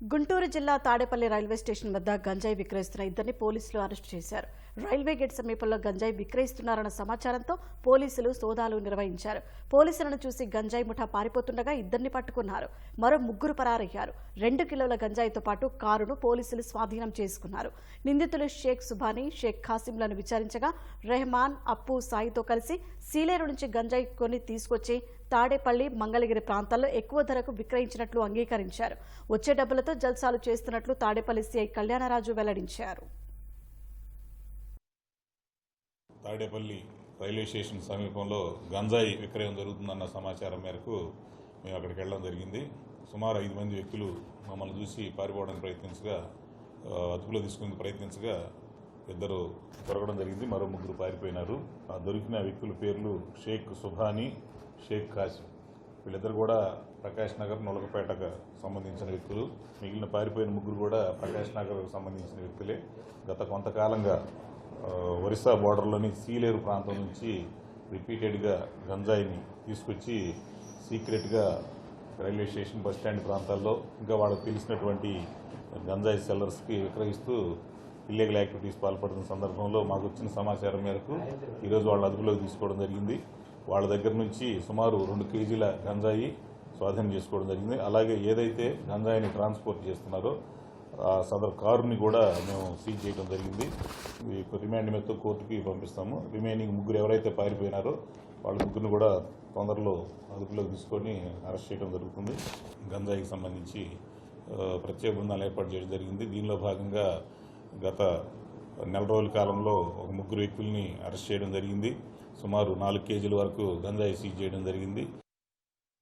గుంటూరు జిల్లా Tadepalli railway station వద్ద గంజాయి విక్రయిస్తున్న ఇద్దరిని పోలీసులు అరెస్టు చేశారు. రైల్వే గేట్ సమీపంలో గంజాయి విక్రయిస్తున్నారన్న సమాచారంతో పోలీసులు సోదాలు నిర్వహించారు. పోలీసులను చూసి గంజాయి ముఠా పారిపోతుండగా ఇద్దరిని పట్టుకున్నారు. మరో ముగ్గురు పరారయ్యారు. రెండు కిలోల గంజాయితో పాటు కారును పోలీసులు స్వాధీనం చేసుకున్నారు. నిందితులు షేక్ సుబానీ షేక్ ఖాసింలను విచారించగా రెహమాన్ అప్పు సాయితో కలిసి సీలేరు నుంచి గంజాయి కొని తీసుకొచ్చి తాడేపల్లి మంగళగిరి ప్రాంతాల్లో ఎక్కువ ధరకు విక్రయించినట్లు అంగీకరించారు. వచ్చే భద్రత జల్సాలు చేస్తున్నట్లు తాడేపల్లి సీఐ కళ్యాణరాజు వెల్లడించారు. తాడేపల్లి రైల్వే స్టేషన్ సమీపంలో గంజాయి విక్రయం జరుగుతుందన్న సమాచారం మేరకు మేము అక్కడికి వెళ్ళడం జరిగింది. సుమారు ఐదు మంది వ్యక్తులు మమ్మల్ని చూసి పారిపోవడానికి ప్రయత్నించగా అదుపులో తీసుకునేందుకు ప్రయత్నించగా ఇద్దరు దొరకడం జరిగింది. మరో ముగ్గురు పారిపోయినారు. ఆ దొరికిన వ్యక్తుల పేర్లు షేక్ సుభానీ షేక్ కాసిం. వీళ్ళిద్దరు కూడా ప్రకాష్ నగర్ నొలకపేటకు సంబంధించిన వ్యక్తులు. మిగిలిన పారిపోయిన ముగ్గురు కూడా ప్రకాష్ నగర్కు సంబంధించిన వ్యక్తులే. గత కొంతకాలంగా ఒరిస్సా బార్డర్లోని సీలేరు ప్రాంతం నుంచి రిపీటెడ్గా గంజాయిని తీసుకొచ్చి సీక్రెట్గా రైల్వే స్టేషన్ బస్ స్టాండ్ ప్రాంతాల్లో ఇంకా వాళ్ళకి తెలిసినటువంటి గంజాయి సెల్లర్స్కి విక్రయిస్తూ ఇల్లీగల్ యాక్టివిటీస్ పాల్పడుతున్న సందర్భంలో మాకు వచ్చిన సమాచారం మేరకు ఈరోజు వాళ్ళ అదుపులోకి తీసుకోవడం జరిగింది. వాళ్ళ దగ్గర నుంచి సుమారు రెండు కేజీల గంజాయి స్వాధీనం చేసుకోవడం జరిగింది. అలాగే ఏదైతే గంజాయిని ట్రాన్స్పోర్ట్ చేస్తున్నారో ఆ సదరు కారుని కూడా మేము సీజ్ చేయడం జరిగింది. రిమాండ్ మీద కోర్టుకి పంపిస్తాము. రిమైనింగ్ ముగ్గురు ఎవరైతే పారిపోయినారో వాళ్ళ ముగ్గురిని కూడా తొందరలో అదుపులోకి తీసుకొని అరెస్ట్ చేయడం జరుగుతుంది. గంజాయికి సంబంధించి ప్రత్యేక బృందాలు ఏర్పాటు చేయడం జరిగింది. దీనిలో భాగంగా గత నెల రోజుల కాలంలో ఒక ముగ్గురు వ్యక్తుల్ని అరెస్ట్ చేయడం జరిగింది. సుమారు నాలుగు కేజీల వరకు గంజాయి సీజ్ చేయడం జరిగింది.